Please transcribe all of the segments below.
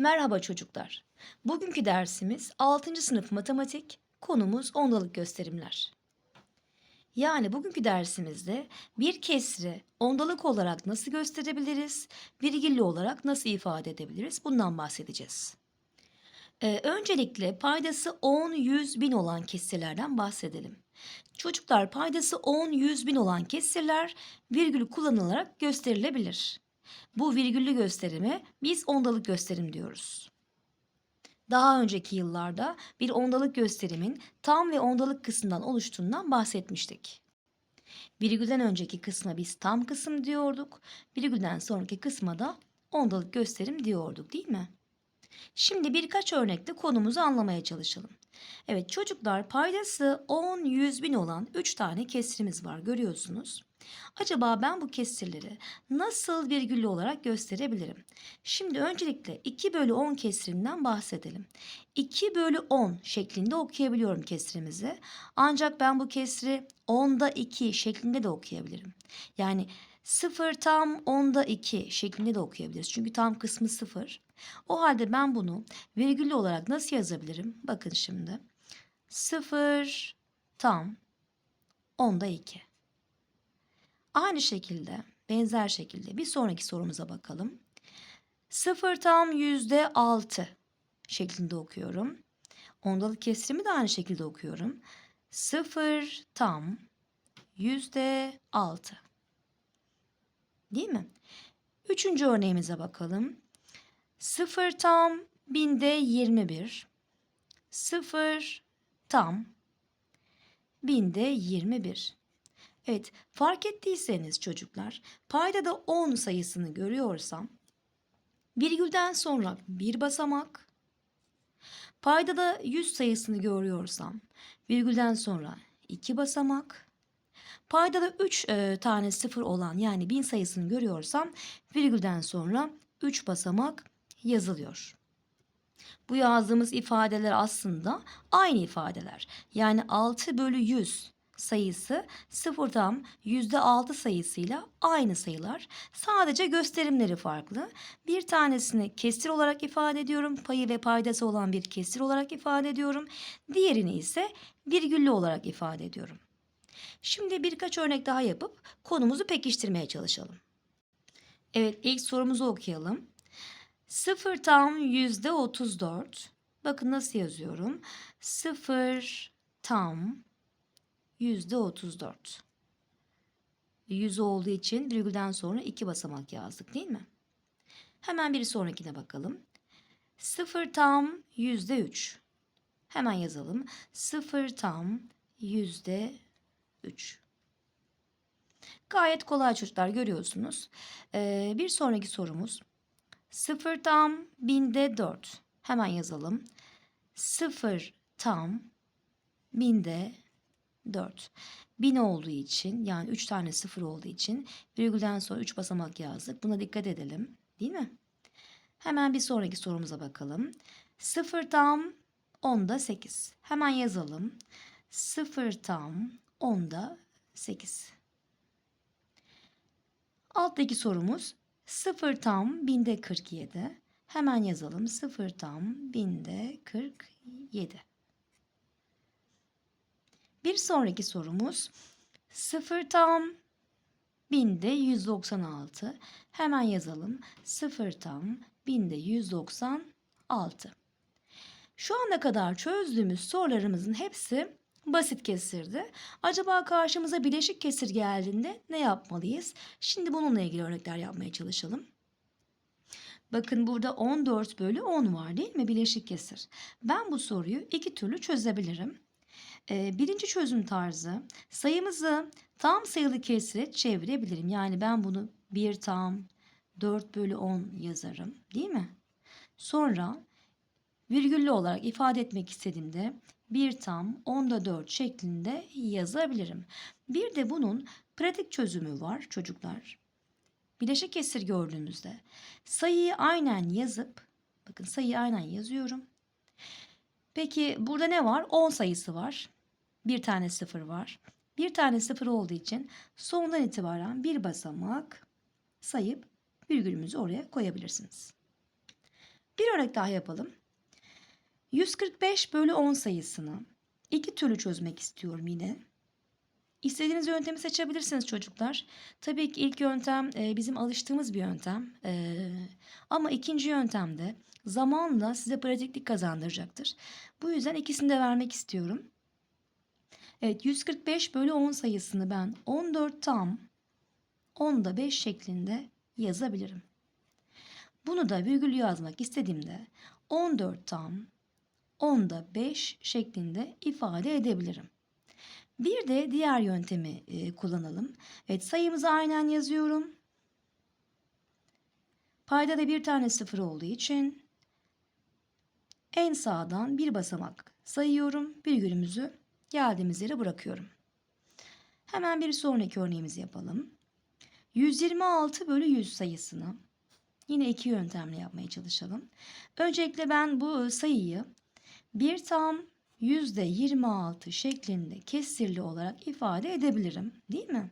Merhaba çocuklar. Bugünkü dersimiz 6. sınıf matematik, konumuz ondalık gösterimler. Yani bugünkü dersimizde bir kesri ondalık olarak nasıl gösterebiliriz, virgüllü olarak nasıl ifade edebiliriz bundan bahsedeceğiz. Ee, öncelikle paydası 10, 100, 1000 olan kesirlerden bahsedelim. Çocuklar paydası 10, 100, 1000 olan kesirler virgül kullanılarak gösterilebilir. Bu virgüllü gösterime biz ondalık gösterim diyoruz. Daha önceki yıllarda bir ondalık gösterimin tam ve ondalık kısmından oluştuğundan bahsetmiştik. Virgülden önceki kısma biz tam kısım diyorduk. Virgülden sonraki kısma da ondalık gösterim diyorduk değil mi? Şimdi birkaç örnekle konumuzu anlamaya çalışalım. Evet çocuklar paydası 10, 100 bin olan 3 tane kesrimiz var görüyorsunuz. Acaba ben bu kesirleri nasıl virgüllü olarak gösterebilirim? Şimdi öncelikle 2 bölü 10 kesrinden bahsedelim. 2 bölü 10 şeklinde okuyabiliyorum kesrimizi. Ancak ben bu kesri 10'da 2 şeklinde de okuyabilirim. Yani 0 tam 10'da 2 şeklinde de okuyabiliriz. Çünkü tam kısmı 0. O halde ben bunu virgüllü olarak nasıl yazabilirim? Bakın şimdi. 0 tam 10'da 2. Aynı şekilde, benzer şekilde bir sonraki sorumuza bakalım. 0 tam yüzde 6 şeklinde okuyorum. Ondalık kesrimi de aynı şekilde okuyorum. 0 tam yüzde 6. Değil mi? Üçüncü örneğimize bakalım. 0 tam binde 21. 0 tam binde 21. Evet, fark ettiyseniz çocuklar, paydada 10 sayısını görüyorsam, virgülden sonra bir basamak, paydada 100 sayısını görüyorsam, virgülden sonra iki basamak, paydada 3 e, tane sıfır olan yani 1000 sayısını görüyorsam, virgülden sonra 3 basamak yazılıyor. Bu yazdığımız ifadeler aslında aynı ifadeler. Yani 6 bölü 100 sayısı sıfırdan %6 sayısıyla aynı sayılar. Sadece gösterimleri farklı. Bir tanesini kesir olarak ifade ediyorum. Payı ve paydası olan bir kesir olarak ifade ediyorum. Diğerini ise virgüllü olarak ifade ediyorum. Şimdi birkaç örnek daha yapıp konumuzu pekiştirmeye çalışalım. Evet ilk sorumuzu okuyalım. 0 tam yüzde 34. Bakın nasıl yazıyorum. 0 tam yüzde 34. 100 olduğu için virgülden sonra iki basamak yazdık değil mi? Hemen bir sonrakine bakalım. 0 tam yüzde 3. Hemen yazalım. 0 tam yüzde 3. Gayet kolay çocuklar görüyorsunuz. Ee, bir sonraki sorumuz. 0 tam binde 4. Hemen yazalım. 0 tam binde 4. 1000 olduğu için yani 3 tane 0 olduğu için virgülden sonra 3 basamak yazdık. Buna dikkat edelim. Değil mi? Hemen bir sonraki sorumuza bakalım. 0 tam 10'da 8. Hemen yazalım. 0 tam 10'da 8. Alttaki sorumuz 0 tam binde 47. Hemen yazalım. 0 tam binde 47. Bir sonraki sorumuz 0 tam binde 196. Hemen yazalım. 0 tam binde 196. Şu ana kadar çözdüğümüz sorularımızın hepsi basit kesirdi. Acaba karşımıza bileşik kesir geldiğinde ne yapmalıyız? Şimdi bununla ilgili örnekler yapmaya çalışalım. Bakın burada 14 bölü 10 var değil mi bileşik kesir? Ben bu soruyu iki türlü çözebilirim. Birinci çözüm tarzı sayımızı tam sayılı kesire çevirebilirim. Yani ben bunu 1 tam 4 bölü 10 yazarım değil mi? Sonra virgüllü olarak ifade etmek istediğimde 1 tam 10'da 4 şeklinde yazabilirim. Bir de bunun pratik çözümü var çocuklar. Bileşik kesir gördüğümüzde sayıyı aynen yazıp bakın sayıyı aynen yazıyorum. Peki burada ne var? 10 sayısı var. Bir tane sıfır var. Bir tane sıfır olduğu için sondan itibaren bir basamak sayıp virgülümüzü oraya koyabilirsiniz. Bir örnek daha yapalım. 145 bölü 10 sayısını iki türlü çözmek istiyorum yine. İstediğiniz yöntemi seçebilirsiniz çocuklar. Tabii ki ilk yöntem e, bizim alıştığımız bir yöntem. E, ama ikinci yöntemde zamanla size pratiklik kazandıracaktır. Bu yüzden ikisini de vermek istiyorum. Evet 145 bölü 10 sayısını ben 14 tam 10'da 5 şeklinde yazabilirim. Bunu da virgül yazmak istediğimde 14 tam 10'da 5 şeklinde ifade edebilirim. Bir de diğer yöntemi e, kullanalım. Evet sayımızı aynen yazıyorum. Payda da bir tane sıfır olduğu için en sağdan bir basamak sayıyorum. Virgülümüzü geldiğimiz yere bırakıyorum. Hemen bir sonraki örneğimizi yapalım. 126 bölü 100 sayısını yine iki yöntemle yapmaya çalışalım. Öncelikle ben bu sayıyı bir tam %26 şeklinde kesirli olarak ifade edebilirim. Değil mi?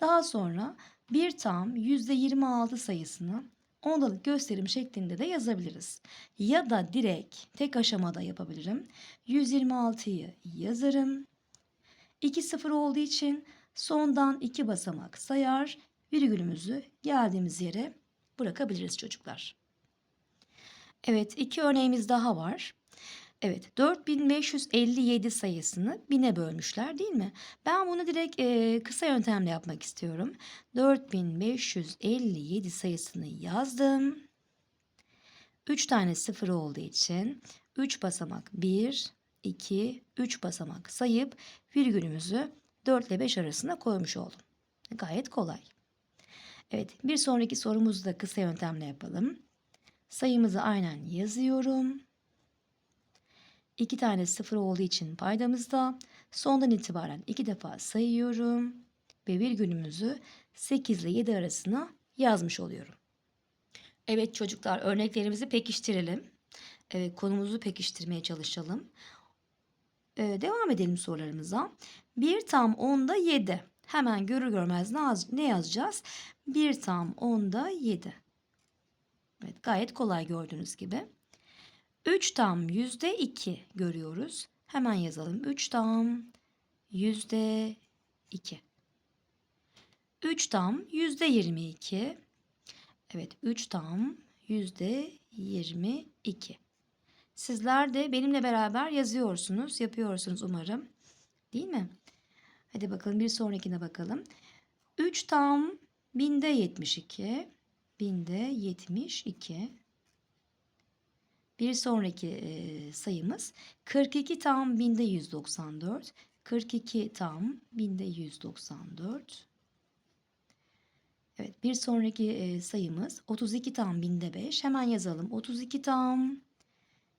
Daha sonra bir tam %26 sayısını ondalık gösterim şeklinde de yazabiliriz. Ya da direkt tek aşamada yapabilirim. 126'yı yazarım. 2 sıfır olduğu için sondan 2 basamak sayar. Virgülümüzü geldiğimiz yere bırakabiliriz çocuklar. Evet iki örneğimiz daha var. Evet 4557 sayısını 1000'e bölmüşler değil mi? Ben bunu direkt e, kısa yöntemle yapmak istiyorum. 4557 sayısını yazdım. 3 tane sıfır olduğu için 3 basamak 1, 2, 3 basamak sayıp virgülümüzü 4 ile 5 arasına koymuş oldum. Gayet kolay. Evet bir sonraki sorumuzu da kısa yöntemle yapalım. Sayımızı aynen yazıyorum. İki tane sıfır olduğu için paydamızda sondan itibaren iki defa sayıyorum ve virgülümüzü 8 ile 7 arasına yazmış oluyorum. Evet çocuklar örneklerimizi pekiştirelim. Evet, konumuzu pekiştirmeye çalışalım. Ee, devam edelim sorularımıza. 1 tam 10'da 7. Hemen görür görmez ne yazacağız? 1 tam 10'da 7. Evet, gayet kolay gördüğünüz gibi. 3 tam yüzde 2 görüyoruz. Hemen yazalım. 3 tam yüzde 2. 3 tam yüzde 22. Evet 3 tam yüzde 22. Sizler de benimle beraber yazıyorsunuz, yapıyorsunuz umarım. Değil mi? Hadi bakalım bir sonrakine bakalım. 3 tam binde 72. Binde 72. Bir sonraki e, sayımız 42 tam binde 194. 42 tam binde 194. Evet bir sonraki e, sayımız 32 tam binde 5. Hemen yazalım. 32 tam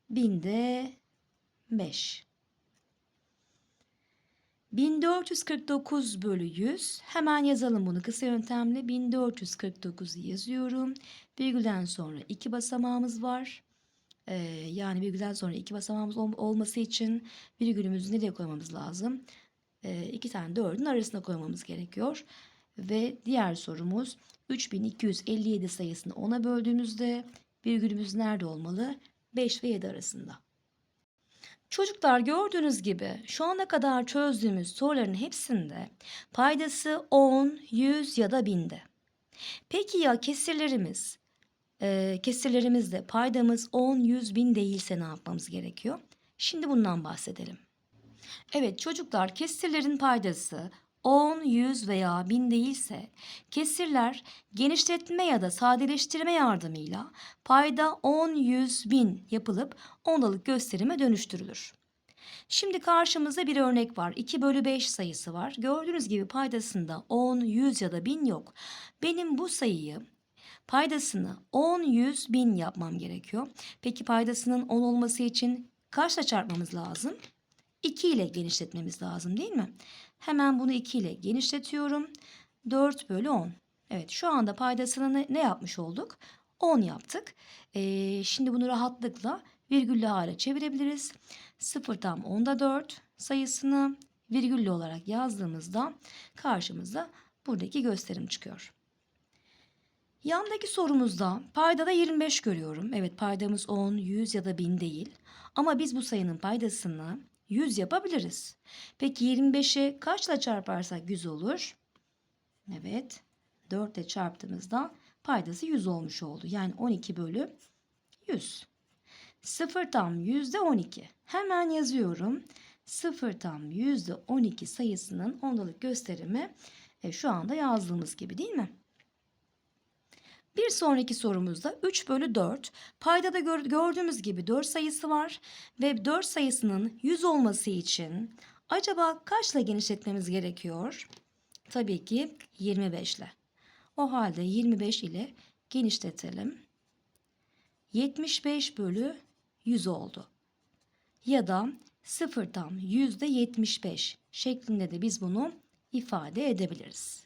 binde 5. 1449 bölü 100. Hemen yazalım bunu kısa yöntemle. 1449'u yazıyorum. Virgülden sonra iki basamağımız var. Ee, yani virgülden sonra iki basamağımız ol- olması için virgülümüzü nereye koymamız lazım? Ee, iki tane dördün arasına koymamız gerekiyor. Ve diğer sorumuz 3257 sayısını 10'a böldüğümüzde virgülümüz nerede olmalı? 5 ve 7 arasında. Çocuklar gördüğünüz gibi şu ana kadar çözdüğümüz soruların hepsinde paydası 10, 100 ya da binde. Peki ya kesirlerimiz? Ee, kesirlerimizde paydamız 10, 100, bin değilse ne yapmamız gerekiyor? Şimdi bundan bahsedelim. Evet çocuklar kesirlerin paydası 10, 100 veya 1000 değilse kesirler genişletme ya da sadeleştirme yardımıyla payda 10, 100, 1000 yapılıp ondalık gösterime dönüştürülür. Şimdi karşımızda bir örnek var. 2 bölü 5 sayısı var. Gördüğünüz gibi paydasında 10, 100 ya da 1000 yok. Benim bu sayıyı paydasını 10, 100, 1000 yapmam gerekiyor. Peki paydasının 10 olması için kaçla çarpmamız lazım? 2 ile genişletmemiz lazım değil mi? Hemen bunu 2 ile genişletiyorum. 4 bölü 10. Evet şu anda paydasını ne, yapmış olduk? 10 yaptık. Ee, şimdi bunu rahatlıkla virgüllü hale çevirebiliriz. 0 tam 10'da 4 sayısını virgüllü olarak yazdığımızda karşımıza buradaki gösterim çıkıyor. Yandaki sorumuzda paydada 25 görüyorum. Evet paydamız 10, 100 ya da 1000 değil. Ama biz bu sayının paydasını 100 yapabiliriz. Peki 25'i kaçla çarparsak 100 olur? Evet 4 ile çarptığımızda paydası 100 olmuş oldu. Yani 12 bölü 100. 0 tam yüzde 12. Hemen yazıyorum. 0 tam yüzde 12 sayısının ondalık gösterimi e, şu anda yazdığımız gibi değil mi? Bir sonraki sorumuzda 3 bölü 4. Paydada gör- gördüğümüz gibi 4 sayısı var. Ve 4 sayısının 100 olması için acaba kaçla genişletmemiz gerekiyor? Tabii ki 25 ile. O halde 25 ile genişletelim. 75 bölü 100 oldu. Ya da 0 tam yüzde 75 şeklinde de biz bunu ifade edebiliriz.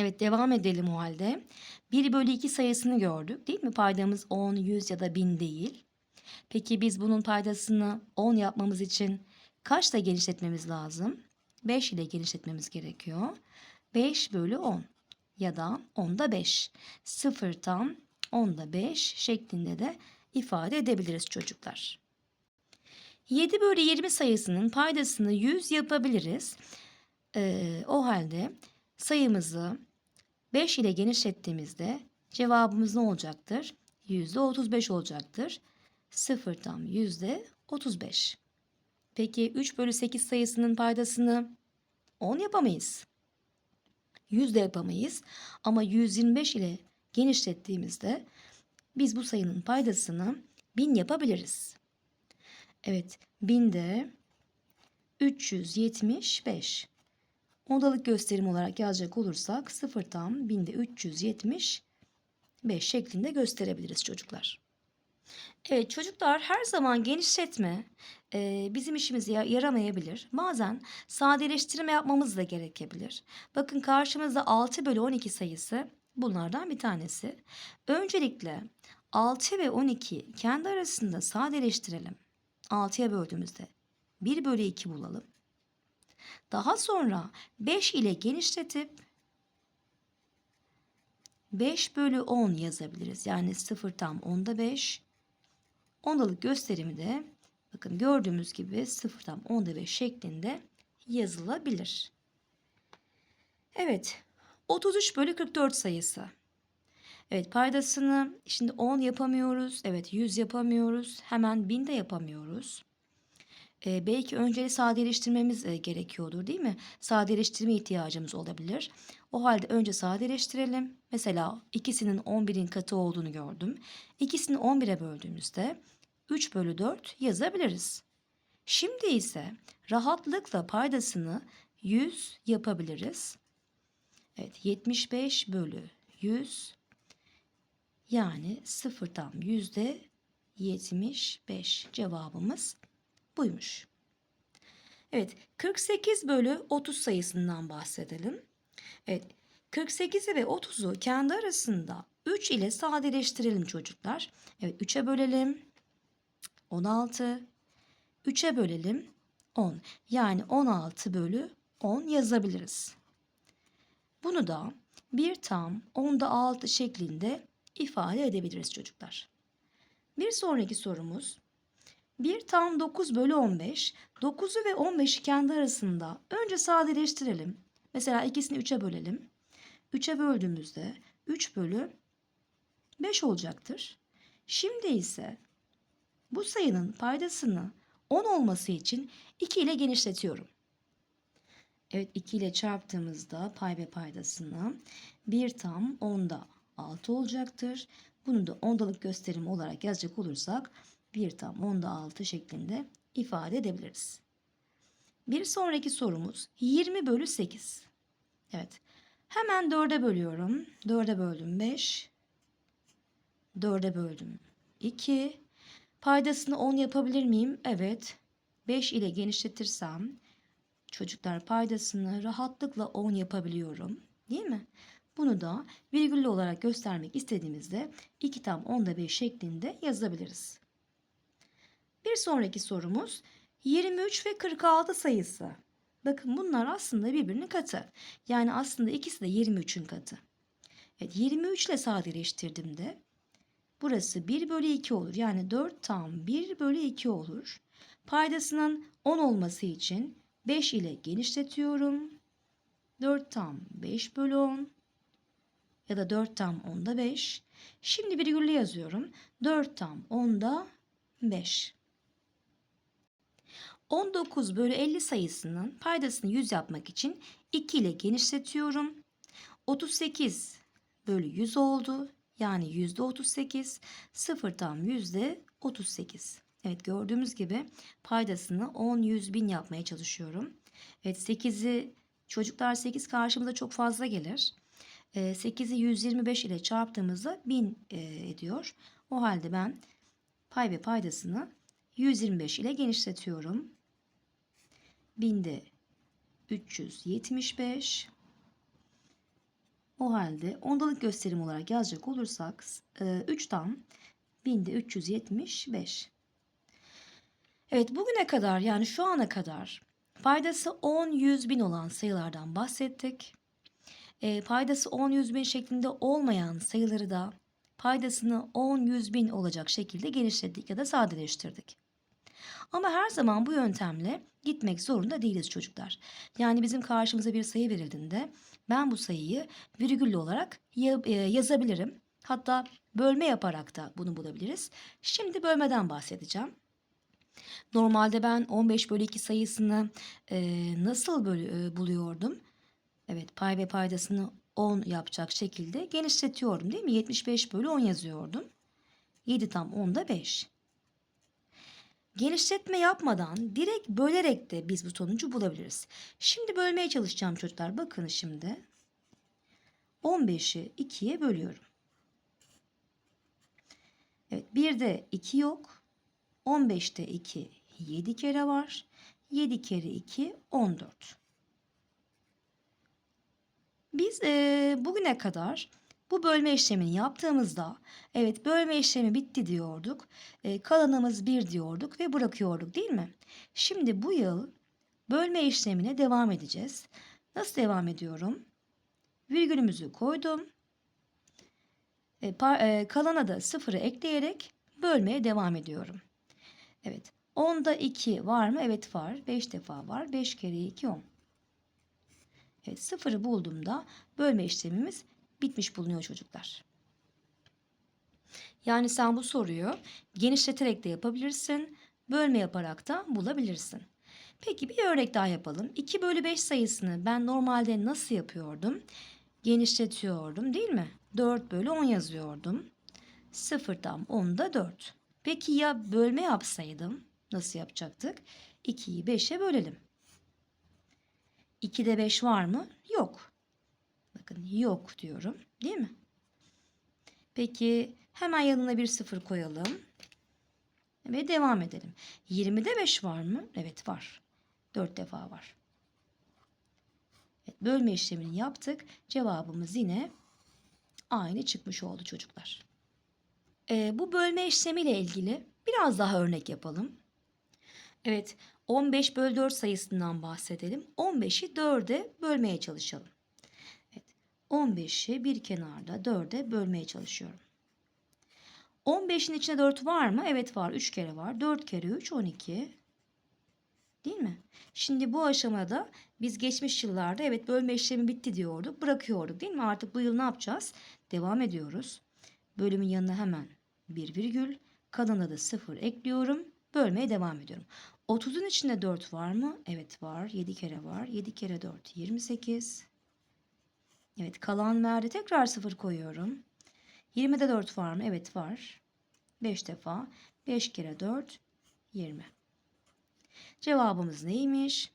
Evet devam edelim o halde. 1 bölü 2 sayısını gördük değil mi? Paydamız 10, 100 ya da 1000 değil. Peki biz bunun paydasını 10 yapmamız için kaçla genişletmemiz lazım? 5 ile genişletmemiz gerekiyor. 5 bölü 10 ya da 10'da 5. 0 tam 10'da 5 şeklinde de ifade edebiliriz çocuklar. 7 bölü 20 sayısının paydasını 100 yapabiliriz. Ee, o halde sayımızı 5 ile genişlettiğimizde cevabımız ne olacaktır? %35 olacaktır. 0 tam %35. Peki 3 bölü 8 sayısının paydasını 10 yapamayız. 100 de yapamayız. Ama 125 ile genişlettiğimizde biz bu sayının paydasını 1000 yapabiliriz. Evet 1000 de 375. Ondalık gösterim olarak yazacak olursak 0 tam 1000'de 375 şeklinde gösterebiliriz çocuklar. Evet çocuklar her zaman genişletme e, bizim işimize ya- yaramayabilir. Bazen sadeleştirme yapmamız da gerekebilir. Bakın karşımızda 6 bölü 12 sayısı bunlardan bir tanesi. Öncelikle 6 ve 12 kendi arasında sadeleştirelim. 6'ya böldüğümüzde 1 bölü 2 bulalım. Daha sonra 5 ile genişletip 5 bölü 10 yazabiliriz. Yani 0 tam 10'da 5. Ondalık gösterimi de bakın gördüğümüz gibi 0 tam 10'da 5 şeklinde yazılabilir. Evet 33 bölü 44 sayısı. Evet paydasını şimdi 10 yapamıyoruz. Evet 100 yapamıyoruz. Hemen 1000 de yapamıyoruz. Ee, belki önce sadeleştirmemiz e, gerekiyordur değil mi? Sadeleştirme ihtiyacımız olabilir. O halde önce sadeleştirelim. Mesela ikisinin 11'in katı olduğunu gördüm. İkisini 11'e böldüğümüzde 3 bölü 4 yazabiliriz. Şimdi ise rahatlıkla paydasını 100 yapabiliriz. Evet 75 bölü 100 yani 0 tam yüzde 75 cevabımız buymuş. Evet 48 bölü 30 sayısından bahsedelim. Evet 48'i ve 30'u kendi arasında 3 ile sadeleştirelim çocuklar. Evet 3'e bölelim 16 3'e bölelim 10 yani 16 bölü 10 yazabiliriz. Bunu da 1 tam 10'da 6 şeklinde ifade edebiliriz çocuklar. Bir sonraki sorumuz 1 tam 9 bölü 15. 9'u ve 15'i kendi arasında önce sadeleştirelim. Mesela ikisini 3'e bölelim. 3'e böldüğümüzde 3 bölü 5 olacaktır. Şimdi ise bu sayının paydasını 10 olması için 2 ile genişletiyorum. Evet 2 ile çarptığımızda pay ve paydasını 1 tam 10'da 6 olacaktır. Bunu da ondalık gösterim olarak yazacak olursak 1 tam 10'da 6 şeklinde ifade edebiliriz. Bir sonraki sorumuz 20 bölü 8. Evet. Hemen 4'e bölüyorum. 4'e böldüm 5. 4'e böldüm 2. Paydasını 10 yapabilir miyim? Evet. 5 ile genişletirsem çocuklar paydasını rahatlıkla 10 yapabiliyorum. Değil mi? Bunu da virgüllü olarak göstermek istediğimizde 2 tam 10'da 5 şeklinde yazabiliriz. Bir sonraki sorumuz 23 ve 46 sayısı. Bakın bunlar aslında birbirinin katı. Yani aslında ikisi de 23'ün katı. Evet 23 ile sadeleştirdiğimde burası 1 bölü 2 olur. Yani 4 tam 1 bölü 2 olur. Paydasının 10 olması için 5 ile genişletiyorum. 4 tam 5 bölü 10 ya da 4 tam 10'da 5. Şimdi virgüllü yazıyorum. 4 tam 10'da 5. 19 bölü 50 sayısının paydasını 100 yapmak için 2 ile genişletiyorum. 38 bölü 100 oldu. Yani yüzde 38. 0 tam yüzde 38. Evet gördüğümüz gibi paydasını 10, 100, 1000 yapmaya çalışıyorum. Evet 8'i çocuklar 8 karşımıza çok fazla gelir. 8'i 125 ile çarptığımızda 1000 e, ediyor. O halde ben pay ve paydasını 125 ile genişletiyorum. 1000'de 375. O halde ondalık gösterim olarak yazacak olursak 3 tam 1000'de 375. Evet bugüne kadar yani şu ana kadar paydası 10, 100 bin olan sayılardan bahsettik. E, paydası 10, 100 bin şeklinde olmayan sayıları da paydasını 10, 100 bin olacak şekilde genişlettik ya da sadeleştirdik. Ama her zaman bu yöntemle gitmek zorunda değiliz çocuklar. Yani bizim karşımıza bir sayı verildiğinde ben bu sayıyı virgüllü olarak e, yazabilirim. Hatta bölme yaparak da bunu bulabiliriz. Şimdi bölmeden bahsedeceğim. Normalde ben 15 bölü 2 sayısını e, nasıl bölü, e, buluyordum? Evet pay ve paydasını 10 yapacak şekilde genişletiyorum değil mi? 75 bölü 10 yazıyordum. 7 tam 10'da 5. Genişletme yapmadan direkt bölerek de biz bu sonucu bulabiliriz. Şimdi bölmeye çalışacağım çocuklar. Bakın şimdi. 15'i 2'ye bölüyorum. Evet 1'de 2 yok. 15'te 2 7 kere var. 7 kere 2 14. Biz e, bugüne kadar bu bölme işlemini yaptığımızda evet bölme işlemi bitti diyorduk. E, kalanımız 1 diyorduk ve bırakıyorduk değil mi? Şimdi bu yıl bölme işlemine devam edeceğiz. Nasıl devam ediyorum? Virgülümüzü koydum. E, par, e, kalana da 0'ı ekleyerek bölmeye devam ediyorum. Evet. 10'da 2 var mı? Evet var. 5 defa var. 5 kere 2 10. Evet, sıfırı bulduğumda bölme işlemimiz bitmiş bulunuyor çocuklar. Yani sen bu soruyu genişleterek de yapabilirsin, bölme yaparak da bulabilirsin. Peki bir örnek daha yapalım. 2 bölü 5 sayısını ben normalde nasıl yapıyordum? Genişletiyordum değil mi? 4 bölü 10 yazıyordum. 0 tam 10'da 4. Peki ya bölme yapsaydım nasıl yapacaktık? 2'yi 5'e bölelim. 2'de 5 var mı? Yok. Bakın yok diyorum. Değil mi? Peki hemen yanına bir sıfır koyalım. Ve devam edelim. 20'de 5 var mı? Evet var. 4 defa var. Evet, bölme işlemini yaptık. Cevabımız yine aynı çıkmış oldu çocuklar. Ee, bu bölme işlemiyle ilgili biraz daha örnek yapalım. Evet 15 bölü 4 sayısından bahsedelim. 15'i 4'e bölmeye çalışalım. Evet, 15'i bir kenarda 4'e bölmeye çalışıyorum. 15'in içinde 4 var mı? Evet var. 3 kere var. 4 kere 3 12. Değil mi? Şimdi bu aşamada biz geçmiş yıllarda evet bölme işlemi bitti diyorduk. Bırakıyorduk değil mi? Artık bu yıl ne yapacağız? Devam ediyoruz. Bölümün yanına hemen bir virgül. Kanına da 0 ekliyorum. Bölmeye devam ediyorum. 30'un içinde 4 var mı? Evet var. 7 kere var. 7 kere 4 28. Evet kalan verdi. Tekrar 0 koyuyorum. 20'de 4 var mı? Evet var. 5 defa. 5 kere 4 20. Cevabımız neymiş?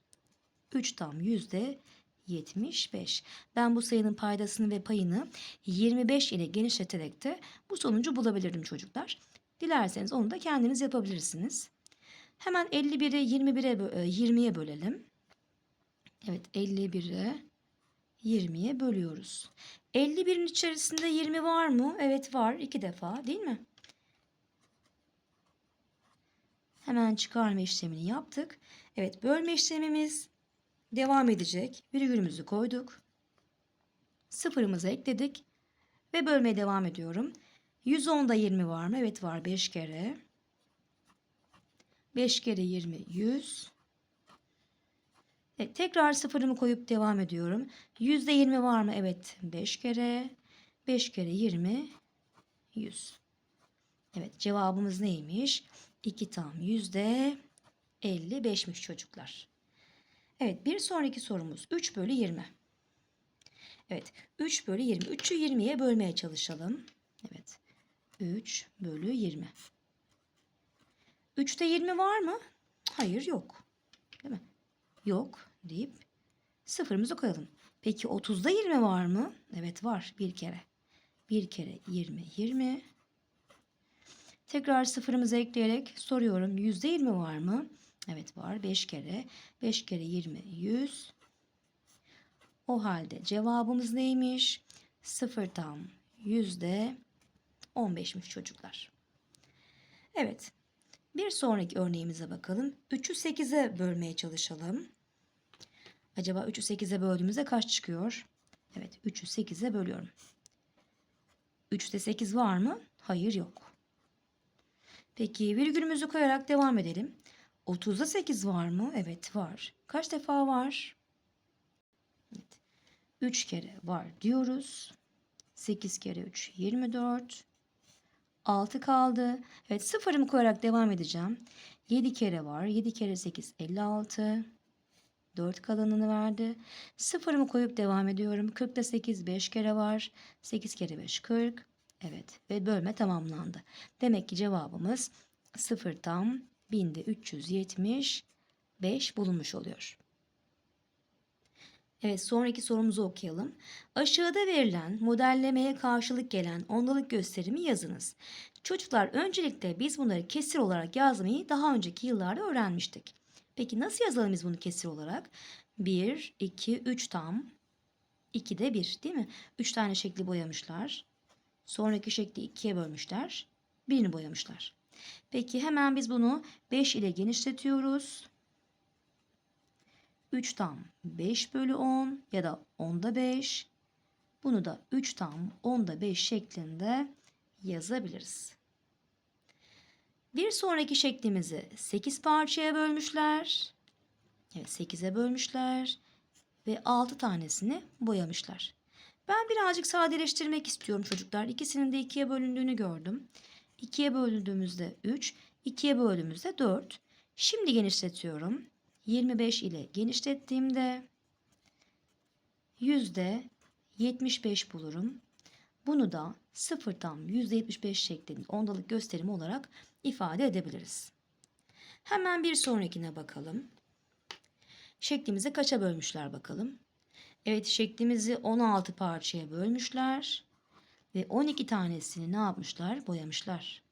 3 tam yüzde 75. Ben bu sayının paydasını ve payını 25 ile genişleterek de bu sonucu bulabilirdim çocuklar. Dilerseniz onu da kendiniz yapabilirsiniz. Hemen 51'i 21'e 20'ye bölelim. Evet 51'e 20'ye bölüyoruz. 51'in içerisinde 20 var mı? Evet var. iki defa değil mi? Hemen çıkarma işlemini yaptık. Evet bölme işlemimiz devam edecek. Virgülümüzü koyduk. Sıfırımızı ekledik. Ve bölmeye devam ediyorum. 110'da 20 var mı? Evet var 5 kere. 5 kere 20 100. Evet, tekrar sıfırımı koyup devam ediyorum. Yüzde 20 var mı? Evet 5 kere. 5 kere 20 100. Evet cevabımız neymiş? 2 tam yüzde 55'miş çocuklar. Evet bir sonraki sorumuz 3 bölü 20. Evet 3 bölü 20. 3'ü 20'ye bölmeye çalışalım. Evet 3 bölü 20. 3'te 20 var mı? Hayır yok. Değil mi? Yok deyip sıfırımızı koyalım. Peki 30'da 20 var mı? Evet var bir kere. Bir kere 20 20. Tekrar sıfırımızı ekleyerek soruyorum. %20 var mı? Evet var. 5 kere. 5 kere 20 100. O halde cevabımız neymiş? 0 tam yüzde 15'miş çocuklar. Evet. Bir sonraki örneğimize bakalım. 3'ü 8'e bölmeye çalışalım. Acaba 3'ü 8'e böldüğümüzde kaç çıkıyor? Evet 3'ü 8'e bölüyorum. 3'te 8 var mı? Hayır yok. Peki virgülümüzü koyarak devam edelim. 30'da 8 var mı? Evet var. Kaç defa var? Evet. 3 kere var diyoruz. 8 kere 3 24. 6 kaldı. Evet sıfırımı koyarak devam edeceğim. 7 kere var. 7 kere 8 56. 4 kalanını verdi. Sıfırımı koyup devam ediyorum. 40'ta 8 5 kere var. 8 kere 5 40. Evet ve bölme tamamlandı. Demek ki cevabımız 0 tam binde 375 bulunmuş oluyor. Evet sonraki sorumuzu okuyalım. Aşağıda verilen modellemeye karşılık gelen ondalık gösterimi yazınız. Çocuklar öncelikle biz bunları kesir olarak yazmayı daha önceki yıllarda öğrenmiştik. Peki nasıl yazalım biz bunu kesir olarak? 1, 2, 3 tam. 2 de 1 değil mi? 3 tane şekli boyamışlar. Sonraki şekli 2'ye bölmüşler. Birini boyamışlar. Peki hemen biz bunu 5 ile genişletiyoruz. 3 tam 5 bölü 10 ya da 10'da 5. Bunu da 3 tam 10'da 5 şeklinde yazabiliriz. Bir sonraki şeklimizi 8 parçaya bölmüşler. Evet 8'e bölmüşler. Ve 6 tanesini boyamışlar. Ben birazcık sadeleştirmek istiyorum çocuklar. İkisinin de 2'ye bölündüğünü gördüm. 2'ye böldüğümüzde 3, 2'ye böldüğümüzde 4. Şimdi genişletiyorum. 25 ile genişlettiğimde yüzde 75 bulurum. Bunu da 0 tam %75 şeklinde ondalık gösterimi olarak ifade edebiliriz. Hemen bir sonrakine bakalım. Şeklimizi kaça bölmüşler bakalım. Evet şeklimizi 16 parçaya bölmüşler. Ve 12 tanesini ne yapmışlar? Boyamışlar.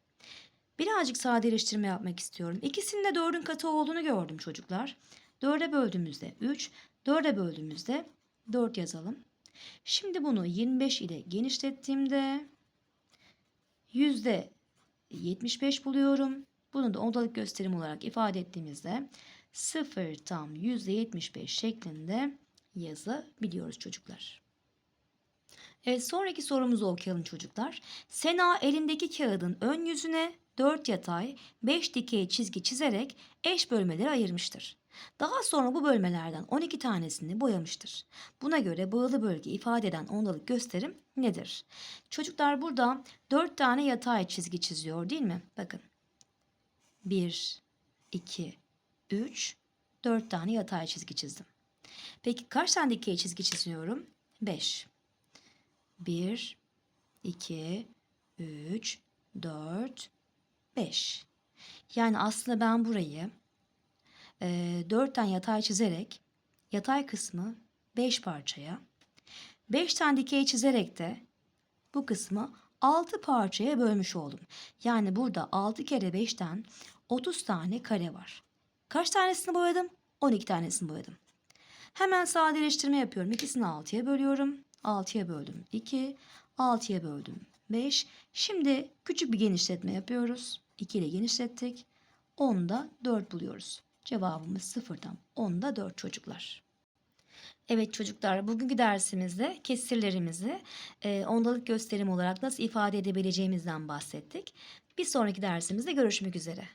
Birazcık sadeleştirme yapmak istiyorum. İkisinin de 4'ün katı olduğunu gördüm çocuklar. 4'e böldüğümüzde 3, 4'e böldüğümüzde 4 yazalım. Şimdi bunu 25 ile genişlettiğimde yüzde 75 buluyorum. Bunu da ondalık gösterim olarak ifade ettiğimizde 0 tam yüzde 75 şeklinde yazabiliyoruz çocuklar. Evet sonraki sorumuzu okuyalım çocuklar. Sena elindeki kağıdın ön yüzüne 4 yatay, 5 dikey çizgi çizerek eş bölmeleri ayırmıştır. Daha sonra bu bölmelerden 12 tanesini boyamıştır. Buna göre bağlı bölge ifade eden ondalık gösterim nedir? Çocuklar burada 4 tane yatay çizgi çiziyor değil mi? Bakın. 1, 2, 3, 4 tane yatay çizgi çizdim. Peki kaç tane dikey çizgi çiziyorum? 5. 1, 2, 3, 4, 5. Yani aslında ben burayı e, 4 tane yatay çizerek yatay kısmı 5 parçaya 5 tane dikey çizerek de bu kısmı 6 parçaya bölmüş oldum. Yani burada 6 kere 5'ten 30 tane kare var. Kaç tanesini boyadım? 12 tanesini boyadım. Hemen sadeleştirme yapıyorum. İkisini 6'ya bölüyorum. 6'ya böldüm 2, 6'ya böldüm 5. Şimdi küçük bir genişletme yapıyoruz. 2 ile genişlettik. 10'da 4 buluyoruz. Cevabımız sıfırdan 10'da 4 çocuklar. Evet çocuklar, bugünkü dersimizde kesirlerimizi e, ondalık gösterim olarak nasıl ifade edebileceğimizden bahsettik. Bir sonraki dersimizde görüşmek üzere.